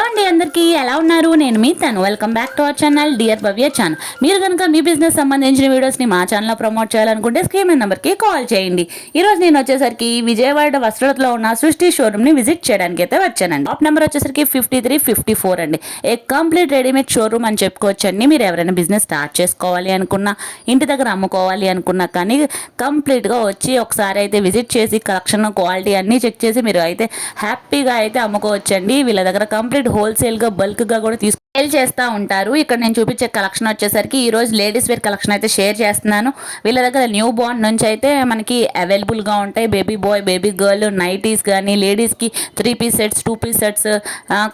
అండి అందరికీ ఎలా ఉన్నారు? నేను మీ తను. Welcome back to our channel dear Bhavya channel మీరు కనుక మీ బిజినెస్ సంబంధించిన వీడియోస్ని మా ఛానల్లో ప్రమోట్ చేయాలనుకుంటే స్క్రీన్ నెంబర్కి కాల్ చేయండి. ఈరోజు నేను వచ్చేసరికి విజయవాడ వస్త్రలతో ఉన్న సృష్టి షోరూమ్ని విజిట్ చేయడానికి అయితే వచ్చానండి. టాప్ నెంబర్ వచ్చేసరికి ఫిఫ్టీ త్రీ ఫిఫ్టీ ఫోర్ అండి. ఏ కంప్లీట్ రెడీమేడ్ షోరూమ్ అని చెప్పుకోవచ్చండి. మీరు ఎవరైనా బిజినెస్ స్టార్ట్ చేసుకోవాలి అనుకున్నా ఇంటి దగ్గర అమ్ముకోవాలి అనుకున్నా కానీ కంప్లీట్గా వచ్చి ఒకసారి అయితే విజిట్ చేసి కలెక్షన్ క్వాలిటీ అన్నీ చెక్ చేసి మీరు అయితే హ్యాపీగా అయితే అమ్ముకోవచ్చండి. వీళ్ళ దగ్గర కంప్లీట్ హోల్సేల్గా బల్క్గా కూడా తీసుకు సేల్ చేస్తూ ఉంటారు. ఇక్కడ నేను చూపించే కలెక్షన్ వచ్చేసరికి ఈ రోజు లేడీస్ వేర్ కలెక్షన్ అయితే షేర్ చేస్తున్నాను. వీళ్ళ దగ్గర న్యూ బోర్న్ నుంచి అయితే మనకి అవైలబుల్గా ఉంటాయి. Baby boy baby girl nighties కానీ లేడీస్కి three piece sets two piece sets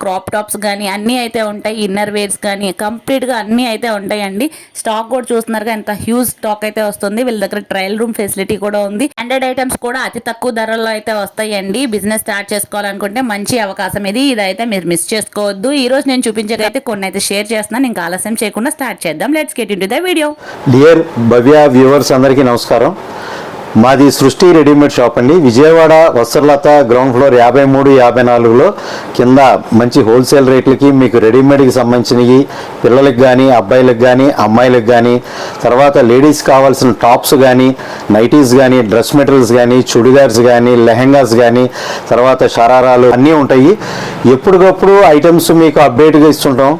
crop tops కానీ అన్నీ అయితే ఉంటాయి. ఇన్నర్ వేర్స్ కానీ కంప్లీట్గా అన్నీ అయితే ఉంటాయండి. స్టాక్ కూడా చూస్తున్నారుగా ఎంత హ్యూజ్ స్టాక్ అయితే వస్తుంది. వీళ్ళ దగ్గర ట్రయల్ రూమ్ ఫెసిలిటీ కూడా ఉంది. హండ్రెడ్ ఐటమ్స్ కూడా అతి తక్కువ ధరల్లో అయితే వస్తాయండి. బిజినెస్ స్టార్ట్ చేసుకోవాలనుకుంటే మంచి అవకాశం ఇది. ఇదైతే మీరు మిస్ చేసుకోవద్దు. ఈ రోజు నేను చూపించేదైతే కొన్ని అయితే షేర్ చేస్తున్నాను ఇంకా ఆలస్యం చేయకుండా స్టార్ట్ చేద్దాం. Let's get into the video dear Bhavya viewers అందరికీ నమస్కారం. మాది సృష్టి రెడీమేడ్ షాప్ అండి. విజయవాడ వస్త్రలత గ్రౌండ్ ఫ్లోర్ యాభై మూడు యాభై నాలుగులో కింద మంచి హోల్సేల్ రేట్లకి మీకు రెడీమేడ్కి సంబంధించినవి పిల్లలకు కానీ అబ్బాయిలకు కానీ అమ్మాయిలకు కానీ తర్వాత లేడీస్ కావాల్సిన టాప్స్ కానీ నైటీస్ కానీ డ్రెస్ మెటీరియల్స్ కానీ చుడిదార్స్ కానీ లెహెంగాస్ కానీ తర్వాత షరారాలు అన్నీ ఉంటాయి. ఎప్పటికప్పుడు ఐటమ్స్ మీకు అప్డేట్గా ఇస్తుంటాం.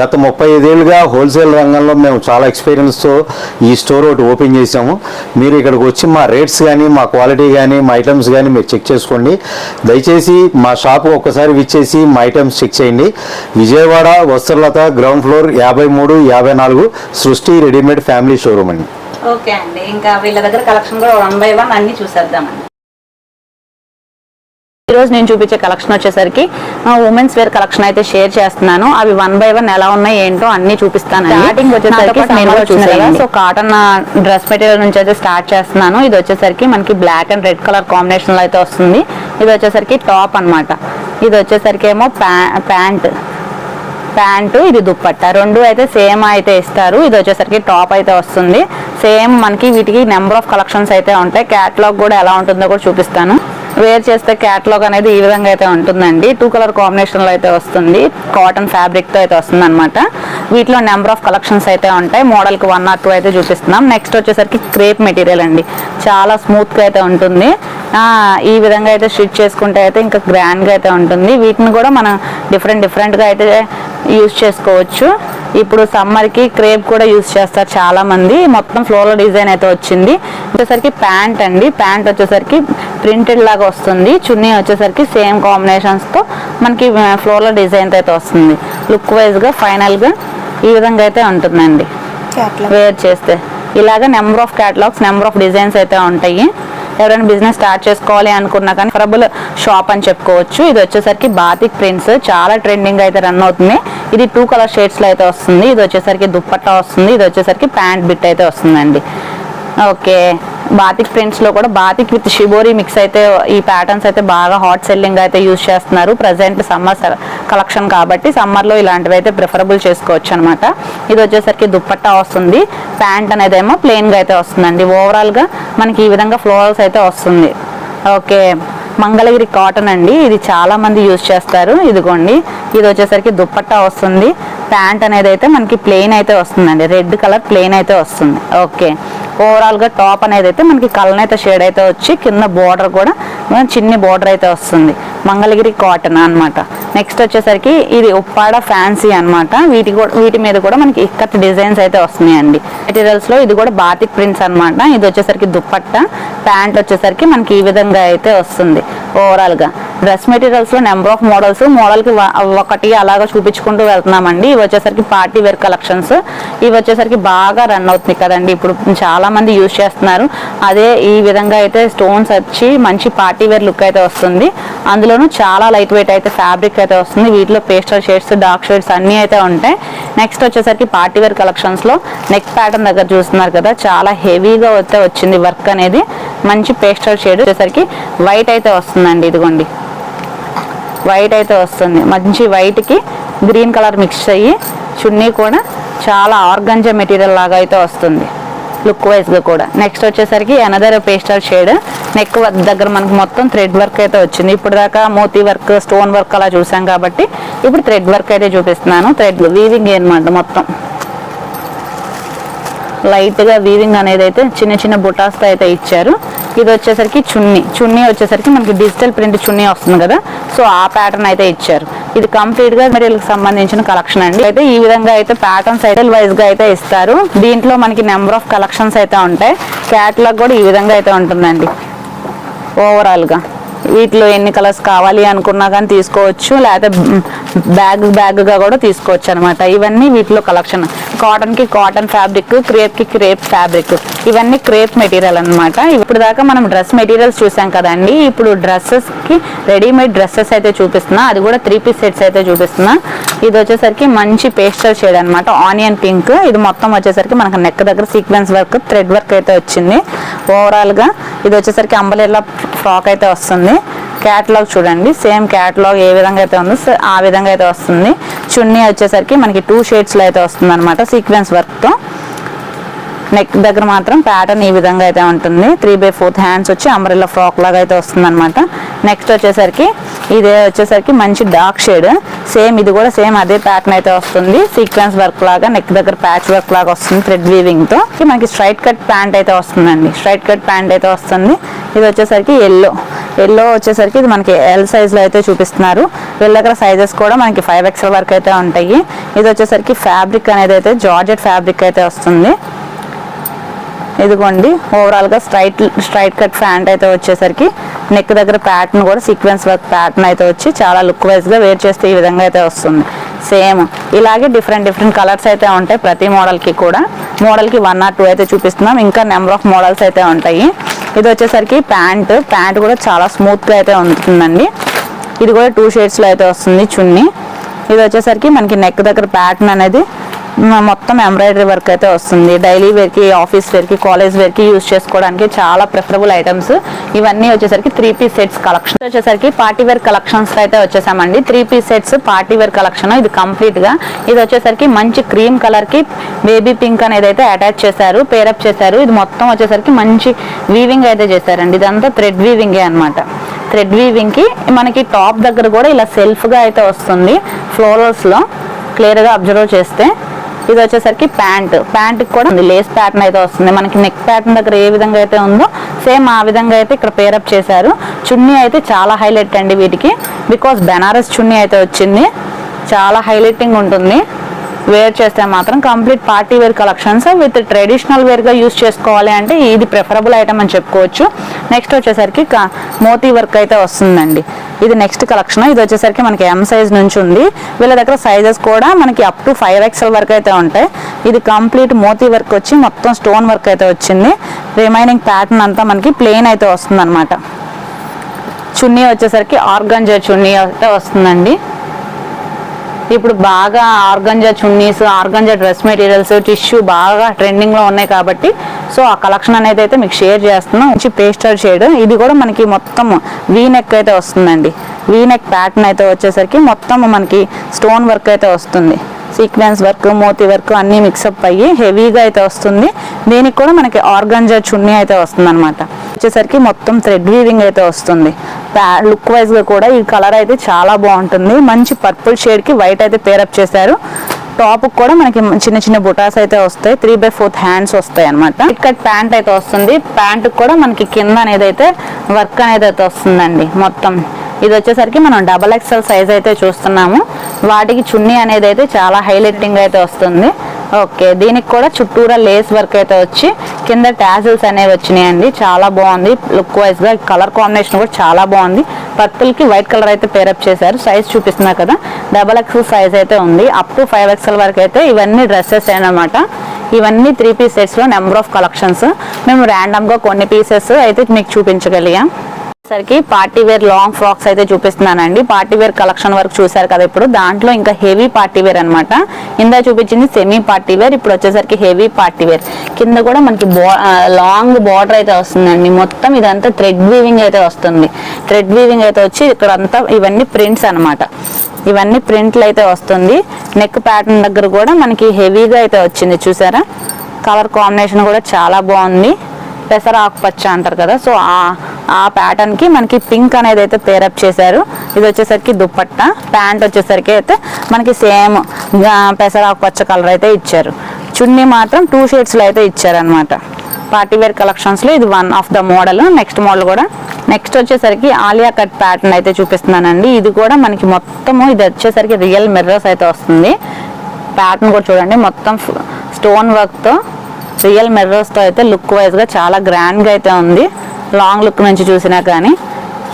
గత ముప్పై ఐదేళ్ళుగా హోల్సేల్ రంగంలో మేము చాలా ఎక్స్పీరియన్స్తో ఈ స్టోర్ ఒకటి ఓపెన్ చేసాము మీరు ఇక్కడికి వచ్చి మా రేట్ రేట్స్ కానీ మా క్వాలిటీ కానీ మా ఐటమ్స్ కానీ మీరు చెక్ చేసుకోండి. దయచేసి మా షాప్ ఒక్కసారి విచ్చేసి మా ఐటమ్స్ చెక్ చేయండి. విజయవాడ వస్త్రలత గ్రౌండ్ ఫ్లోర్ యాభై మూడు యాభై నాలుగు సృష్టి రెడీమేడ్ ఫ్యామిలీ షోరూమ్ అండి. ఓకే అండి. ఇంకా వీళ్ళ దగ్గర కలెక్షన్ కూడా వన్ బై వన్ అన్ని చూసేద్దామండి. ఈరోజు నేను చూపించే కలెక్షన్ వచ్చేసరికి ఉమెన్స్ వేర్ కలెక్షన్ అయితే షేర్ చేస్తున్నాను. అవి వన్ బై వన్ ఎలా ఉన్నాయి ఏంటో అన్ని చూపిస్తాను స్టార్టింగ్ వచ్చేసరికి సో కాటన్ డ్రెస్ మెటీరియల్ నుంచి అయితే స్టార్ట్ చేస్తున్నాను. ఇది వచ్చేసరికి మనకి బ్లాక్ అండ్ రెడ్ కలర్ కాంబినేషన్లో అయితే వస్తుంది. ఇది వచ్చేసరికి టాప్ అన్నమాట. ఇది వచ్చేసరికి ఏమో ప్యాంట్ ప్యాంటు ఇది దుప్పట్ట. రెండు అయితే సేమ్ అయితే ఇస్తారు. ఇది వచ్చేసరికి టాప్ అయితే వస్తుంది. సేమ్ మనకి వీటికి నెంబర్ ఆఫ్ కలెక్షన్స్ అయితే ఉంటాయి. క్యాటలాగ్ కూడా ఎలా ఉంటుందో కూడా చూపిస్తాను. వేర్ చేస్తే క్యాట్లాగ్ అనేది ఈ విధంగా అయితే ఉంటుందండి. టూ కలర్ కాంబినేషన్లో అయితే వస్తుంది. కాటన్ ఫ్యాబ్రిక్తో అయితే వస్తుంది అనమాట వీటిలో నెంబర్ ఆఫ్ కలెక్షన్స్ అయితే ఉంటాయి. మోడల్కి వన్ ఆర్ టూ అయితే చూపిస్తున్నాం. నెక్స్ట్ వచ్చేసరికి క్రేప్ మెటీరియల్ అండి. చాలా స్మూత్గా అయితే ఉంటుంది. ఈ విధంగా అయితే స్టిచ్ చేసుకుంటే అయితే ఇంకా గ్రాండ్గా అయితే ఉంటుంది. వీటిని కూడా మనం డిఫరెంట్ డిఫరెంట్గా అయితే యూజ్ చేసుకోవచ్చు. ఇప్పుడు సమ్మర్కి క్రేప్ కూడా యూజ్ చేస్తారు చాలా మంది మొత్తం ఫ్లోరల్ డిజైన్ అయితే వచ్చింది. వచ్చేసరికి ప్యాంట్ అండి. ప్యాంట్ వచ్చేసరికి ప్రింటెడ్ లాగా వస్తుంది. చున్నీ వచ్చేసరికి సేమ్ కాంబినేషన్స్తో మనకి ఫ్లోరల్ డిజైన్ అయితే వస్తుంది. లుక్ వైజ్గా ఫైనల్గా ఈ విధంగా అయితే ఉంటుందండి. వేర్ చేస్తే. ఇలాగ number of catalogues number of designs అయితే ఉంటాయి. ఎవరైనా బిజినెస్ స్టార్ట్ చేసుకోవాలి అనుకున్నా కానీ ఫరబుల్ షాప్ అని చెప్పుకోవచ్చు. ఇది వచ్చేసరికి బాతిక్ ప్రింట్స్ చాలా ట్రెండింగ్ అయితే రన్ అవుతుంది. ఇది టూ కలర్ షేడ్స్లో అయితే వస్తుంది. ఇది వచ్చేసరికి దుప్పట్టా వస్తుంది. ఇది వచ్చేసరికి ప్యాంట్ బిట్ అయితే వస్తుందండి. ఓకే. బాతిక్ ప్రింట్స్లో కూడా బాతిక్ విత్ షిబోరి మిక్స్ అయితే ఈ ప్యాటర్న్స్ అయితే బాగా హాట్ సెల్లింగ్ అయితే యూజ్ చేస్తున్నారు. ప్రజెంట్ సమ్మర్ కలెక్షన్ కాబట్టి సమ్మర్లో ఇలాంటివి అయితే ప్రిఫరబుల్ చేసుకోవచ్చు అనమాట ఇది వచ్చేసరికి దుప్పట్టా వస్తుంది. ప్యాంట్ అనేది ఏమో ప్లెయిన్గా అయితే వస్తుందండి. ఓవరాల్గా మనకి ఈ విధంగా ఫ్లోరల్స్ అయితే వస్తుంది. ఓకే. మంగళగిరి కాటన్ అండి. ఇది చాలా మంది యూజ్ చేస్తారు. ఇదిగోండి. ఇది వచ్చేసరికి దుప్పట్టా వస్తుంది. ప్యాంట్ అనేది అయితే మనకి ప్లెయిన్ అయితే వస్తుందండి. రెడ్ కలర్ ప్లెయిన్ అయితే వస్తుంది. ఓకే. ఓవరాల్గా టాప్ అనేది అయితే మనకి కలర్ అయితే షేడ్ అయితే వచ్చి కింద బోర్డర్ కూడా చిన్ని బోర్డర్ అయితే వస్తుంది. మంగళగిరి కాటన్ అనమాట నెక్స్ట్ వచ్చేసరికి ఇది ఉప్పాడ ఫ్యాన్సీ అనమాట వీటి కూడా వీటి మీద కూడా మనకి ఇక్కట్ డిజైన్స్ అయితే వస్తున్నాయండి. మెటీరియల్స్లో ఇది కూడా బాతిక్ ప్రింట్స్ అన్నమాట. ఇది వచ్చేసరికి దుప్పట్ట. ప్యాంట్ వచ్చేసరికి మనకి ఈ విధంగా అయితే వస్తుంది. ఓవరాల్గా డ్రెస్ మెటీరియల్స్లో నెంబర్ ఆఫ్ మోడల్స్ మోడల్కి ఒకటి అలాగా చూపించుకుంటూ వెళ్తున్నామండి. ఇవి వచ్చేసరికి పార్టీ వేర్ కలెక్షన్స్. ఇవి వచ్చేసరికి బాగా రన్ అవుతుంది కదండి. ఇప్పుడు చాలామంది యూజ్ చేస్తున్నారు. అదే ఈ విధంగా అయితే స్టోన్స్ వచ్చి మంచి పార్టీ వేర్ లుక్ అయితే వస్తుంది. అందులోనూ చాలా లైట్ వెయిట్ అయితే ఫ్యాబ్రిక్ అయితే వస్తుంది. వీటిలో పేస్టల్ షేడ్స్ డార్క్ షేడ్స్ అన్నీ అయితే ఉంటాయి. నెక్స్ట్ వచ్చేసరికి పార్టీ వేర్ కలెక్షన్స్లో నెక్ ప్యాటర్న్ దగ్గర చూస్తున్నారు కదా. చాలా హెవీగా అయితే వచ్చింది వర్క్ అనేది. మంచి పేస్టల్ షేడ్ వచ్చేసరికి వైట్ అయితే వస్తుందండి ఇదిగోండి. వైట్ అయితే వస్తుంది. మంచి వైట్కి గ్రీన్ కలర్ మిక్స్ అయ్యి చున్నీ కూడా చాలా ఆర్గంజా మెటీరియల్ లాగా అయితే వస్తుంది. లుక్ వైజ్గా కూడా. నెక్స్ట్ వచ్చేసరికి అనదర్ పేస్టల్ షేడ్. నెక్ దగ్గర మనకు మొత్తం థ్రెడ్ వర్క్ అయితే వచ్చింది. ఇప్పుడు దాకా మోతీ వర్క్ స్టోన్ వర్క్ అలా చూసాం కాబట్టి ఇప్పుడు థ్రెడ్ వర్క్ అయితే చూపిస్తున్నాను. థ్రెడ్ వీవింగ్ అనమాట మొత్తం. లైట్గా వీవింగ్ అనేది అయితే చిన్న చిన్న బుటాస్తో అయితే ఇచ్చారు. ఇది వచ్చేసరికి చున్నీ. చున్నీ వచ్చేసరికి మనకి డిజిటల్ ప్రింట్ చున్నీ వస్తుంది కదా. సో ఆ ప్యాటర్న్ అయితే ఇచ్చారు. ఇది కంప్లీట్గా గా సంబంధించిన కలెక్షన్ అండి. అయితే ఈ విధంగా అయితే ప్యాటర్న్స్ అయితే వైజ్గా అయితే ఇస్తారు. దీంట్లో మనకి నెంబర్ ఆఫ్ కలెక్షన్స్ అయితే ఉంటాయి. క్యాట్లాగ్ కూడా ఈ విధంగా అయితే ఉంటుందండి. ఓవరాల్గా వీటిలో ఎన్ని కలర్స్ కావాలి అనుకున్నా కానీ తీసుకోవచ్చు లేకపోతే బ్యాగ్ బ్యాగ్గా కూడా తీసుకోవచ్చు అనమాట ఇవన్నీ వీటిలో కలెక్షన్. కాటన్కి కాటన్ ఫ్యాబ్రిక్ క్రేప్కి క్రేప్ ఫ్యాబ్రిక్ ఇవన్నీ క్రేప్ మెటీరియల్ అన్నమాట. ఇప్పుడు దాకా మనం డ్రెస్ మెటీరియల్స్ చూసాం కదండి. ఇప్పుడు డ్రెస్సెస్కి రెడీమేడ్ డ్రెస్సెస్ అయితే చూపిస్తున్నా. అది కూడా త్రీ పీస్ సెట్స్ అయితే చూపిస్తున్నా. ఇది వచ్చేసరికి మంచి పేస్టల్ షేడ్ అన్నమాట. ఆనియన్ పింక్ ఇది మొత్తం వచ్చేసరికి మనకు నెక్ దగ్గర సీక్వెన్స్ వర్క్ థ్రెడ్ వర్క్ అయితే వచ్చింది. ఓవరాల్గా ఇది వచ్చేసరికి అంబలేలా ఫ్రాక్ అయితే వస్తుంది. క్యాటలాగ్ చూడండి. సేమ్ క్యాటలాగ్ ఏ విధంగా అయితే ఉందో ఆ విధంగా అయితే వస్తుంది. చున్నీ వచ్చేసరికి మనకి టూ షేడ్స్లో అయితే వస్తుంది అనమాట సీక్వెన్స్ వర్క్తో. నెక్ దగ్గర మాత్రం ప్యాటర్న్ ఈ విధంగా అయితే ఉంటుంది. త్రీ బై ఫోర్త్ హ్యాండ్స్ వచ్చి అంబ్రెల్లా ఫ్రాక్ లాగా అయితే వస్తుంది అనమాట నెక్స్ట్ వచ్చేసరికి ఇదే వచ్చేసరికి మంచి డార్క్ షేడ్ సేమ్ ఇది కూడా సేమ్ అదే ప్యాటర్న్ అయితే వస్తుంది. సీక్వెన్స్ వర్క్ లాగా నెక్ దగ్గర ప్యాచ్ వర్క్ లాగా వస్తుంది థ్రెడ్ వీవింగ్తో. మనకి స్ట్రైట్ కట్ ప్యాంట్ అయితే వస్తుందండి. స్ట్రైట్ కట్ ప్యాంట్ అయితే వస్తుంది. ఇది వచ్చేసరికి ఎల్లో ఎల్లో వచ్చేసరికి ఇది మనకి ఎల్ సైజ్లో అయితే చూపిస్తున్నారు. వీళ్ళ దగ్గర సైజెస్ కూడా మనకి ఫైవ్ ఎక్స్ఎల్ వరకు అయితే ఉంటాయి. ఇది వచ్చేసరికి ఫ్యాబ్రిక్ అనేది అయితే జార్జెట్ ఫ్యాబ్రిక్ అయితే వస్తుంది. ఇదిగోండి ఓవరాల్గా స్ట్రైట్ స్ట్రైట్ కట్ ప్యాంట్ అయితే వచ్చేసరికి నెక్ దగ్గర ప్యాటర్న్ కూడా సీక్వెన్స్ వర్క్ ప్యాటర్న్ అయితే వచ్చి చాలా లుక్ వైజ్గా వేర్ చేస్తే ఈ విధంగా అయితే వస్తుంది. సేమ్ ఇలాగే డిఫరెంట్ డిఫరెంట్ కలర్స్ అయితే ఉంటాయి ప్రతి మోడల్కి కూడా. మోడల్కి వన్ ఆర్ టూ అయితే చూపిస్తున్నాం. ఇంకా నెంబర్ ఆఫ్ మోడల్స్ అయితే ఉంటాయి. ఇది వచ్చేసరికి ప్యాంట్ ప్యాంట్ కూడా చాలా స్మూత్గా అయితే ఉంటుందండి. ఇది కూడా టూ షేడ్స్లో అయితే వస్తుంది చున్నీ. ఇది వచ్చేసరికి మనకి నెక్ దగ్గర ప్యాటర్న్ అనేది మొత్తం ఎంబ్రాయిడరీ వర్క్ అయితే వస్తుంది. డైలీ వేర్కి ఆఫీస్ వేర్కి కాలేజ్ వేర్కి యూజ్ చేసుకోవడానికి చాలా ప్రిఫరబుల్ ఐటమ్స్. ఇవన్నీ వచ్చేసరికి త్రీ పీస్ సెట్స్ కలెక్షన్. వచ్చేసరికి పార్టీ వేర్ కలెక్షన్స్ అయితే వచ్చేసామండి. Three piece sets party wear collection. ఇది కంప్లీట్గా. ఇది వచ్చేసరికి మంచి క్రీమ్ కలర్కి బేబీ పింక్ అనేది అయితే అటాచ్ చేశారు పేరప్ చేశారు. ఇది మొత్తం వచ్చేసరికి మంచి వీవింగ్ అయితే చేశారండి. ఇదంతా థ్రెడ్ వీవింగే అన్నమాట. థ్రెడ్ వీవింగ్కి మనకి టాప్ దగ్గర కూడా ఇలా సెల్ఫ్గా అయితే వస్తుంది. ఫ్లోరల్స్లో క్లియర్గా అబ్జర్వ్ చేస్తే ఇది వచ్చేసరికి ప్యాంట్. ప్యాంట్ కూడా ఉంది. లేస్ ప్యాటర్న్ అయితే వస్తుంది. మనకి నెక్ ప్యాటర్న్ దగ్గర ఏ విధంగా అయితే ఉందో సేమ్ ఆ విధంగా అయితే ఇక్కడ పేరప్ చేశారు. చున్నీ అయితే చాలా హైలైట్ అండి వీటికి. బికాస్ బెనారస్ చున్నీ అయితే వచ్చింది. చాలా హైలైటింగ్ ఉంటుంది. వేర్ చేస్తే మాత్రం complete party wear collections with traditional వేర్గా use చేసుకోవాలి అంటే ఇది ప్రిఫరబుల్ ఐటమ్ అని చెప్పుకోవచ్చు. నెక్స్ట్ వచ్చేసరికి మోతీ వర్క్ అయితే వస్తుందండి. ఇది నెక్స్ట్ కలెక్షన్. ఇది వచ్చేసరికి మనకి ఎం సైజ్ నుంచి ఉంది. వీళ్ళ దగ్గర సైజెస్ కూడా మనకి అప్ టు ఫైవ్ ఎక్స్ఎల్ వరకు అయితే ఉంటాయి. ఇది కంప్లీట్ మోతీ వర్క్ వచ్చి మొత్తం స్టోన్ వర్క్ అయితే వచ్చింది. రిమైనింగ్ ప్యాటర్న్ అంతా మనకి ప్లెయిన్ అయితే వస్తుంది చున్నీ వచ్చేసరికి ఆర్గంజా చున్నీ అయితే వస్తుందండి. ఇప్పుడు బాగా organza chunnis organza dress materials tissue బాగా ట్రెండింగ్లో ఉన్నాయి కాబట్టి సో ఆ కలెక్షన్ అనేది అయితే మీకు షేర్ చేస్తున్నాం. మంచి పేస్టర్ షేడ్. ఇది కూడా మనకి మొత్తం వీ నెక్ అయితే వస్తుందండి. వీ నెక్ ప్యాటర్న్ అయితే వచ్చేసరికి మొత్తం మనకి స్టోన్ వర్క్ అయితే వస్తుంది. సీక్వెన్స్ వర్క్ మోతీ వర్క్ అన్నీ మిక్సప్ అయ్యి హెవీగా అయితే వస్తుంది. దీనికి కూడా మనకి ఆర్గంజా చున్నీ అయితే వస్తుంది అనమాట వచ్చేసరికి మొత్తం థ్రెడ్ వీవింగ్ అయితే వస్తుంది. లుక్ వైజ్గా కూడా ఈ కలర్ అయితే చాలా బాగుంటుంది. మంచి పర్పుల్ షేడ్కి వైట్ అయితే పేరప్ చేశారు. టాప్ కూడా మనకి చిన్న చిన్న బుటాస్ అయితే వస్తాయి. త్రీ బై ఫోర్త్ హ్యాండ్స్ వస్తాయి అనమాట కట్ ప్యాంట్ అయితే వస్తుంది. ప్యాంట్ కూడా మనకి కింద అనేది అయితే వర్క్ అనేది అయితే వస్తుందండి మొత్తం. ఇది వచ్చేసరికి మనం డబల్ ఎక్స్ఎల్ సైజ్ అయితే చూస్తున్నాము. వాటికి చున్నీ అనేది అయితే చాలా హైలైటింగ్ అయితే వస్తుంది. ఓకే దీనికి కూడా చుట్టూరా లేస్ వర్క్ అయితే వచ్చి కింద ట్యాజిల్స్ అనేవి వచ్చినాయండి. చాలా బాగుంది. లుక్ వైజ్గా కలర్ కాంబినేషన్ కూడా చాలా బాగుంది. పర్పుల్కి వైట్ కలర్ అయితే పేరప్ చేశారు. సైజ్ చూపిస్తున్నా కదా. డబల్ ఎక్స్ఎల్ సైజ్ అయితే ఉంది. అప్ టు ఫైవ్ ఎక్స్ఎల్ వరకు అయితే ఇవన్నీ డ్రెస్సెస్ అనమాట ఇవన్నీ three piece number of collections మేము ర్యాండమ్గా కొన్ని పీసెస్ అయితే మీకు చూపించగలిగాం. సరికి పార్టీ వేర్ లాంగ్ ఫ్రాక్స్ అయితే చూపిస్తున్నానండి. పార్టీ వేర్ కలెక్షన్ వరకు చూసారు కదా ఇప్పుడు. దాంట్లో ఇంకా హెవీ పార్టీ వేర్ అనమాట ఇందా చూపించింది సెమీ పార్టీ వేర్. ఇప్పుడు వచ్చేసరికి హెవీ పార్టీ వేర్. కింద కూడా మనకి లాంగ్ బార్డర్ అయితే వస్తుందండి. మొత్తం ఇదంతా థ్రెడ్ వీవింగ్ అయితే వస్తుంది. థ్రెడ్ వీవింగ్ అయితే వచ్చి ఇక్కడ అంతా ఇవన్నీ ప్రింట్స్ అనమాట ఇవన్నీ ప్రింట్లు అయితే వస్తుంది. నెక్ ప్యాటర్న్ దగ్గర కూడా మనకి హెవీగా అయితే వచ్చింది. చూసారా? కలర్ కాంబినేషన్ కూడా చాలా బాగుంది. పెసర ఆకుపచ్చ అంటారు కదా సో ఆ ఆ ప్యాటర్న్కి మనకి పింక్ అనేది అయితే పేరప్ చేశారు. ఇది వచ్చేసరికి దుప్పట్ట ప్యాంట్ వచ్చేసరికి అయితే మనకి సేమ్ పెసర ఆకుపచ్చ కలర్ అయితే ఇచ్చారు. చున్నీ మాత్రం టూ షేడ్స్లో అయితే ఇచ్చారనమాట పార్టీవేర్ కలెక్షన్స్లో ఇది one of the model next model కూడా. నెక్స్ట్ వచ్చేసరికి ఆలియా కట్ ప్యాటర్న్ అయితే చూపిస్తున్నానండి. ఇది కూడా మనకి మొత్తము ఇది వచ్చేసరికి రియల్ మిర్రర్స్ అయితే వస్తుంది. ప్యాటర్న్ కూడా చూడండి మొత్తం స్టోన్ వర్క్తో రియల్ మిర్రర్స్తో అయితే లుక్ వైజ్గా చాలా గ్రాండ్గా అయితే ఉంది. లాంగ్ లుక్ నుంచి చూసినా కానీ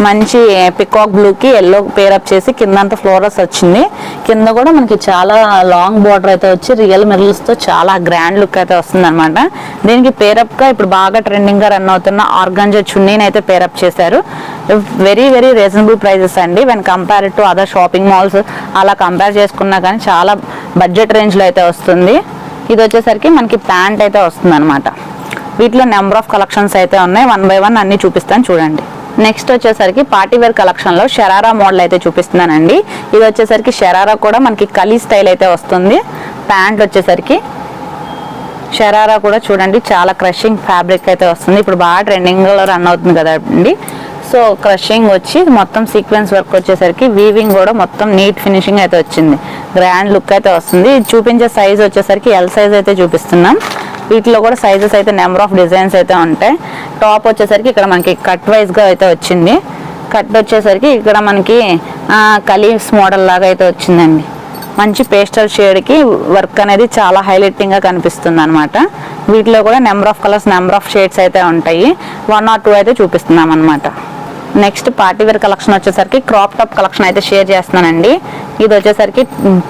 మంచి పికాక్ బ్లూకి ఎల్లో పేరప్ చేసి కిందంతా ఫ్లోరస్ వచ్చింది. కింద కూడా మనకి చాలా లాంగ్ బార్డర్ అయితే వచ్చి రియల్ మిర్రల్స్తో చాలా గ్రాండ్ లుక్ అయితే వస్తుంది అనమాట దీనికి పేరప్గా ఇప్పుడు బాగా ట్రెండింగ్గా రన్ అవుతున్న ఆర్గంజా చున్నీని అయితే పేరప్ చేశారు. వెరీ వెరీ రీజనబుల్ ప్రైజెస్ అండి. When compare to other shopping malls అలా కంపేర్ చేసుకున్నా కానీ చాలా బడ్జెట్ రేంజ్లో అయితే వస్తుంది. ఇది వచ్చేసరికి మనకి ప్యాంట్ అయితే వస్తుంది అనమాట వీటిలో నెంబర్ ఆఫ్ కలెక్షన్స్ అయితే ఉన్నాయి. వన్ బై వన్ అన్ని చూపిస్తాను చూడండి. నెక్స్ట్ వచ్చేసరికి పార్టీ కలెక్షన్లో షరారా మోడల్ అయితే చూపిస్తున్నానండి. ఇది వచ్చేసరికి షరారా కూడా మనకి కలీ స్టైల్ అయితే వస్తుంది. ప్యాంట్లు వచ్చేసరికి షరారా కూడా చూడండి. చాలా క్రషింగ్ ఫ్యాబ్రిక్ అయితే వస్తుంది. ఇప్పుడు బాగా ట్రెండింగ్లో రన్ అవుతుంది కదండి. సో క్రషింగ్ వచ్చి మొత్తం సీక్వెన్స్ వర్క్ వచ్చేసరికి వీవింగ్ కూడా మొత్తం నీట్ ఫినిషింగ్ అయితే వచ్చింది. గ్రాండ్ లుక్ అయితే వస్తుంది. చూపించే సైజ్ వచ్చేసరికి ఎల్ సైజ్ అయితే చూపిస్తున్నాం. వీటిలో కూడా సైజెస్ అయితే నెంబర్ ఆఫ్ డిజైన్స్ అయితే ఉంటాయి. టాప్ వచ్చేసరికి ఇక్కడ మనకి కట్ వైజ్గా అయితే వచ్చింది. కట్ వచ్చేసరికి ఇక్కడ మనకి కలీఫ్స్ మోడల్ లాగా అయితే వచ్చిందండి. మంచి పేస్టల్ షేడ్కి వర్క్ అనేది చాలా హైలైటింగ్గా కనిపిస్తుంది అనమాట వీటిలో కూడా number of colours number of shades అయితే ఉంటాయి. వన్ ఆర్ టూ అయితే చూపిస్తున్నాం అనమాట నెక్స్ట్ పార్టీ వేర్ కలెక్షన్ వచ్చేసరికి క్రాప్ టాప్ కలెక్షన్ అయితే షేర్ చేస్తున్నానండి. ఇది వచ్చేసరికి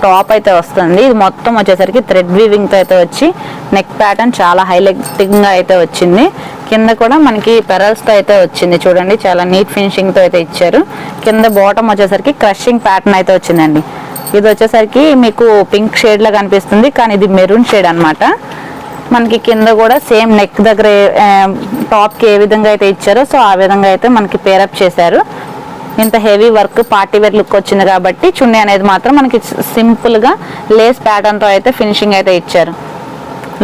టాప్ అయితే వస్తుంది. ఇది మొత్తం వచ్చేసరికి థ్రెడ్ వీవింగ్తో అయితే వచ్చి నెక్ ప్యాటర్న్ చాలా హైలైటింగ్గా అయితే వచ్చింది. కింద కూడా మనకి పెరల్స్తో అయితే వచ్చింది చూడండి. చాలా నీట్ ఫినిషింగ్తో అయితే ఇచ్చారు. కింద బాటమ్ వచ్చేసరికి క్రషింగ్ ప్యాటర్న్ అయితే వచ్చిందండి. ఇది వచ్చేసరికి మీకు పింక్ షేడ్లో కనిపిస్తుంది. కానీ ఇది మెరూన్ షేడ్ అన్నమాట. మనకి కింద కూడా సేమ్ నెక్ దగ్గర టాప్కి ఏ విధంగా అయితే ఇచ్చారో సో ఆ విధంగా అయితే మనకి పేరప్ చేశారు. ఇంత heavy work party wear look వచ్చింది కాబట్టి చున్నీ అనేది మాత్రం మనకి సింపుల్గా లేస్ ప్యాటర్న్తో అయితే ఫినిషింగ్ అయితే ఇచ్చారు.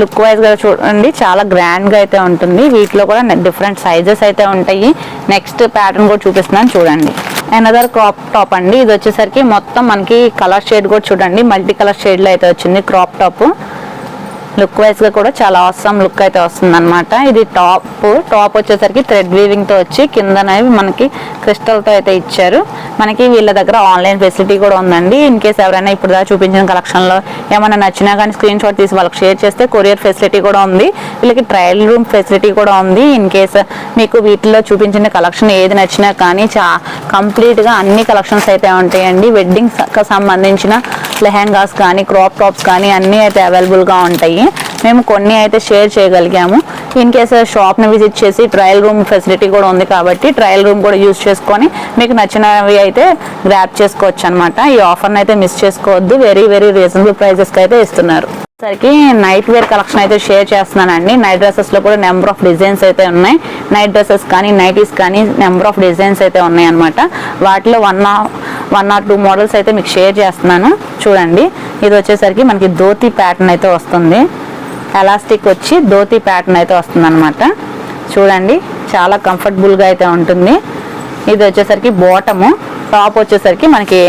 లుక్ వైజ్గా చూడండి చాలా గ్రాండ్గా అయితే ఉంటుంది. వీటిలో కూడా డిఫరెంట్ సైజెస్ అయితే ఉంటాయి. నెక్స్ట్ ప్యాటర్న్ కూడా చూపిస్తున్నాను చూడండి. అనదర్ క్రాప్ టాప్ అండి. ఇది వచ్చేసరికి మొత్తం మనకి కలర్ షేడ్ కూడా చూడండి. మల్టీ కలర్ షేడ్లో అయితే వచ్చింది క్రాప్ టాప్ లుక్ వైజ్గా కూడా చాలా అవసరం లుక్ అయితే వస్తుంది అనమాట ఇది టాప్ టాప్ వచ్చేసరికి థ్రెడ్ వీవింగ్తో వచ్చి కిందనేవి మనకి క్రిస్టల్తో అయితే ఇచ్చారు. మనకి వీళ్ళ దగ్గర ఆన్లైన్ ఫెసిలిటీ కూడా ఉందండి. ఇన్ కేస్ ఎవరైనా ఇప్పుడు దాకా చూపించిన కలెక్షన్లో ఏమైనా నచ్చినా కానీ స్క్రీన్ షాట్ తీసి వాళ్ళకి షేర్ చేస్తే కొరియర్ ఫెసిలిటీ కూడా ఉంది. వీళ్ళకి ట్రయల్ రూమ్ ఫెసిలిటీ కూడా ఉంది. ఇన్ కేస్ మీకు వీటిలో చూపించిన కలెక్షన్ ఏది నచ్చినా కానీ చా కంప్లీట్గా అన్ని కలెక్షన్స్ అయితే ఉంటాయండి. వెడ్డింగ్ సంబంధించిన లెహెంగాస్ కానీ క్రాప్ టాప్స్ కానీ అన్నీ అయితే అవైలబుల్గా ఉంటాయి. మేము కొన్ని అయితే షేర్ చేయగలిగాము. ఇన్ కేస్ షాప్ని విజిట్ చేసి ట్రయల్ రూమ్ ఫెసిలిటీ కూడా ఉంది కాబట్టి ట్రయల్ రూమ్ కూడా యూజ్ చేసుకొని మీకు నచ్చినవి అయితే గ్రాప్ చేసుకోవచ్చు అనమాట ఈ ఆఫర్ని అయితే మిస్ చేసుకోవద్దు. వెరీ వెరీ రీజనబుల్ ప్రైజెస్కి అయితే ఇస్తున్నారు. సరికి నైట్ వేర్ కలెక్షన్ అయితే షేర్ చేస్తున్నానండి. నైట్ డ్రెస్సెస్లో కూడా నెంబర్ ఆఫ్ డిజైన్స్ అయితే ఉన్నాయి. నైట్ డ్రెస్సెస్ కానీ నైటీస్ కానీ నెంబర్ ఆఫ్ డిజైన్స్ అయితే ఉన్నాయి అనమాట వాటిలో one one or two models అయితే మీకు షేర్ చేస్తున్నాను. చూడండి. ఇది వచ్చేసరికి మనకి ధోతి ప్యాటర్న్ అయితే వస్తుంది. ఎలాస్టిక్ వచ్చి ధోతి ప్యాటర్న్ అయితే వస్తుంది అనమాట చూడండి చాలా కంఫర్టబుల్గా అయితే ఉంటుంది. ఇది వచ్చేసరికి బాటము టాప్ వచ్చేసరికి మనకి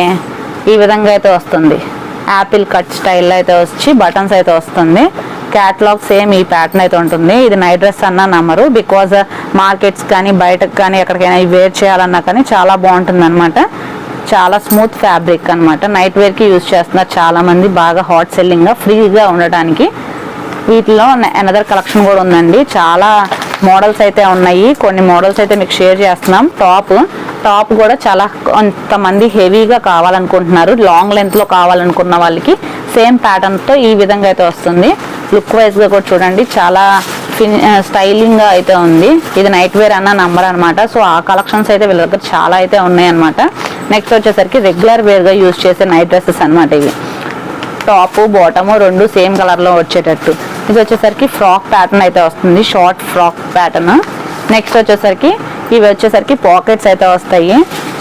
ఈ విధంగా అయితే వస్తుంది. యాపిల్ కట్ స్టైల్లో అయితే వచ్చి బటన్స్ అయితే వస్తుంది. క్యాట్లాగ్ సేమ్ ఈ ప్యాటర్న్ అయితే ఉంటుంది. ఇది నైట్ డ్రెస్ అన్న నమ్మరు. బికాజ్ మార్కెట్స్ కానీ బయటకు కానీ ఎక్కడికైనా వేర్ చేయాలన్నా కానీ చాలా బాగుంటుంది చాలా స్మూత్ ఫ్యాబ్రిక్ అన్నమాట. నైట్ వేర్కి యూజ్ చేస్తున్నారు చాలామంది. బాగా హాట్ సెల్లింగ్గా ఫ్రీగా ఉండటానికి. వీటిలో అనదర్ కలెక్షన్ కూడా ఉందండి. చాలా మోడల్స్ అయితే ఉన్నాయి. కొన్ని మోడల్స్ అయితే మీకు షేర్ చేస్తున్నాం. టాప్ టాప్ కూడా చాలా కొంతమంది హెవీగా కావాలనుకుంటున్నారు. లాంగ్ లెంత్లో కావాలనుకున్న వాళ్ళకి సేమ్ ప్యాటర్న్తో ఈ విధంగా అయితే వస్తుంది. లుక్ వైజ్గా కూడా చూడండి. చాలా స్టైలింగ్గా అయితే ఉంది. ఇది నైట్ వేర్ అన్న నంబర్ అనమాట సో ఆ కలెక్షన్స్ అయితే వీళ్ళ దగ్గర చాలా అయితే ఉన్నాయి అనమాట నెక్స్ట్ వచ్చేసరికి రెగ్యులర్ వేర్గా యూజ్ చేసే నైట్ డ్రెస్సెస్ అనమాట ఇవి. టాపు బాటము రెండు సేమ్ కలర్లో వచ్చేటట్టు. ఇది వచ్చేసరికి ఫ్రాక్ ప్యాటర్న్ అయితే వస్తుంది. షార్ట్ ఫ్రాక్ ప్యాటర్న్ నెక్స్ట్ వచ్చేసరికి ఇవి వచ్చేసరికి పాకెట్స్ అయితే వస్తాయి.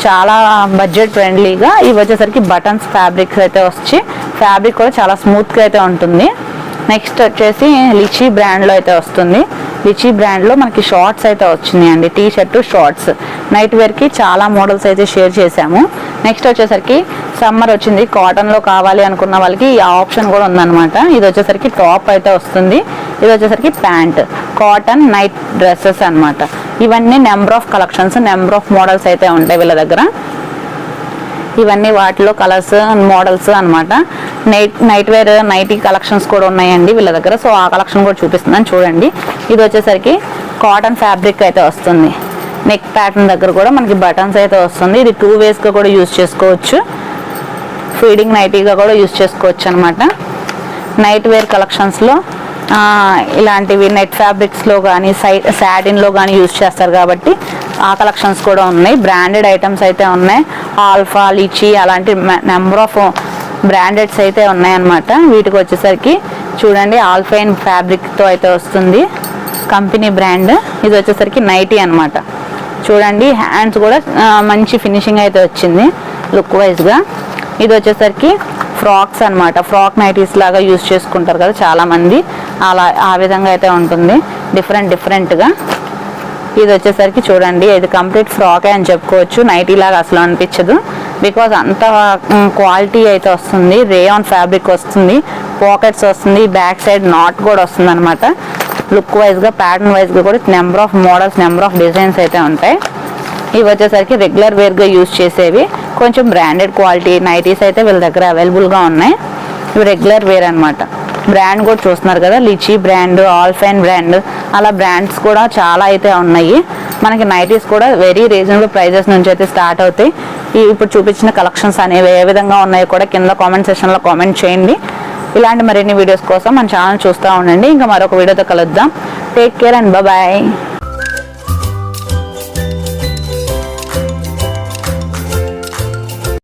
చాలా బడ్జెట్ ఫ్రెండ్లీగా ఇవి వచ్చేసరికి బటన్స్ ఫ్యాబ్రిక్స్ అయితే వచ్చి ఫ్యాబ్రిక్ కూడా చాలా స్మూత్గా అయితే ఉంటుంది. నెక్స్ట్ వచ్చేసి లిచీ బ్రాండ్లో అయితే వస్తుంది. లిచీ బ్రాండ్లో మనకి షార్ట్స్ అయితే వచ్చినాయండి. టీ షర్టు షార్ట్స్ నైట్ వేర్కి చాలా మోడల్స్ అయితే షేర్ చేశాము. నెక్స్ట్ వచ్చేసరికి సమ్మర్ వచ్చింది. కాటన్లో కావాలి అనుకున్న వాళ్ళకి ఈ ఆప్షన్ కూడా ఉందన్నమాట. ఇది వచ్చేసరికి టాప్ అయితే వస్తుంది. ఇది వచ్చేసరికి ప్యాంట్ కాటన్ నైట్ డ్రెస్సెస్ అన్నమాట. ఇవన్నీ number of collections number of models అయితే ఉంటాయి వీళ్ళ దగ్గర. ఇవన్నీ వాటిలో కలర్స్ మోడల్స్ అనమాట night night wear nighty collections కూడా ఉన్నాయండి వీళ్ళ దగ్గర. సో ఆ కలెక్షన్ కూడా చూపిస్తున్నాను. చూడండి. ఇది వచ్చేసరికి కాటన్ ఫ్యాబ్రిక్ అయితే వస్తుంది. నెక్ ప్యాటర్న్ దగ్గర కూడా మనకి బటన్స్ అయితే వస్తుంది. ఇది టూ వేస్గా కూడా యూజ్ చేసుకోవచ్చు. ఫీడింగ్ నైటీగా కూడా యూజ్ చేసుకోవచ్చు అనమాట నైట్ వేర్ కలెక్షన్స్లో ఇలాంటివి నెట్ ఫ్యాబ్రిక్స్లో కానీ సై శాటిన్లో కానీ యూజ్ చేస్తారు కాబట్టి ఆ కలెక్షన్స్ కూడా ఉన్నాయి. బ్రాండెడ్ ఐటమ్స్ అయితే ఉన్నాయి. ఆల్ఫా లిచీ అలాంటి నెంబర్ ఆఫ్ బ్రాండెడ్స్ అయితే ఉన్నాయన్నమాట వీటికి వచ్చేసరికి చూడండి ఆల్ఫైన్ ఫ్యాబ్రిక్తో అయితే వస్తుంది. కంపెనీ బ్రాండ్ ఇది వచ్చేసరికి నైటీ అనమాట చూడండి హ్యాండ్స్ కూడా మంచి ఫినిషింగ్ అయితే వచ్చింది లుక్ వైజ్గా ఇది వచ్చేసరికి ఫ్రాక్స్ అన్నమాట. ఫ్రాక్ నైటీస్ లాగా యూజ్ చేసుకుంటారు కదా చాలామంది. అలా ఆ విధంగా అయితే ఉంటుంది. డిఫరెంట్ డిఫరెంట్గా ఇది వచ్చేసరికి చూడండి ఇది కంప్లీట్ ఫ్రాకే అని చెప్పుకోవచ్చు. నైటీ లాగా అసలు అనిపించదు. బికాజ్ అంత క్వాలిటీ అయితే వస్తుంది. రేయాన్ ఫ్యాబ్రిక్ వస్తుంది. పాకెట్స్ వస్తుంది. బ్యాక్ సైడ్ నాట్ కూడా వస్తుంది అనమాట లుక్ వైజ్గా ప్యాటర్న్ వైజ్గా కూడా number of models number of designs అయితే ఉంటాయి. ఇవి వచ్చేసరికి రెగ్యులర్ వేర్గా యూజ్ చేసేవి. కొంచెం బ్రాండెడ్ క్వాలిటీ నైటీస్ అయితే వీళ్ళ దగ్గర అవైలబుల్గా ఉన్నాయి. ఇవి రెగ్యులర్ వేర్ అనమాట బ్రాండ్ కూడా చూస్తున్నారు కదా లిచీ బ్రాండ్ ఆల్ఫైన్ బ్రాండ్ అలా బ్రాండ్స్ కూడా చాలా అయితే ఉన్నాయి. మనకి నైటీస్ కూడా వెరీ రీజనబుల్ ప్రైజెస్ నుంచి అయితే స్టార్ట్ అవుతాయి. ఇప్పుడు చూపించిన కలెక్షన్స్ అనేవి ఏ విధంగా ఉన్నాయో కూడా కింద కామెంట్ సెక్షన్లో కామెంట్ చేయండి. ఇలాంటి మరిన్ని వీడియోస్ కోసం మన ఛానల్ చూస్తూ ఉండండి. ఇంకా మరొక వీడియోతో కలుద్దాం. Take care and bye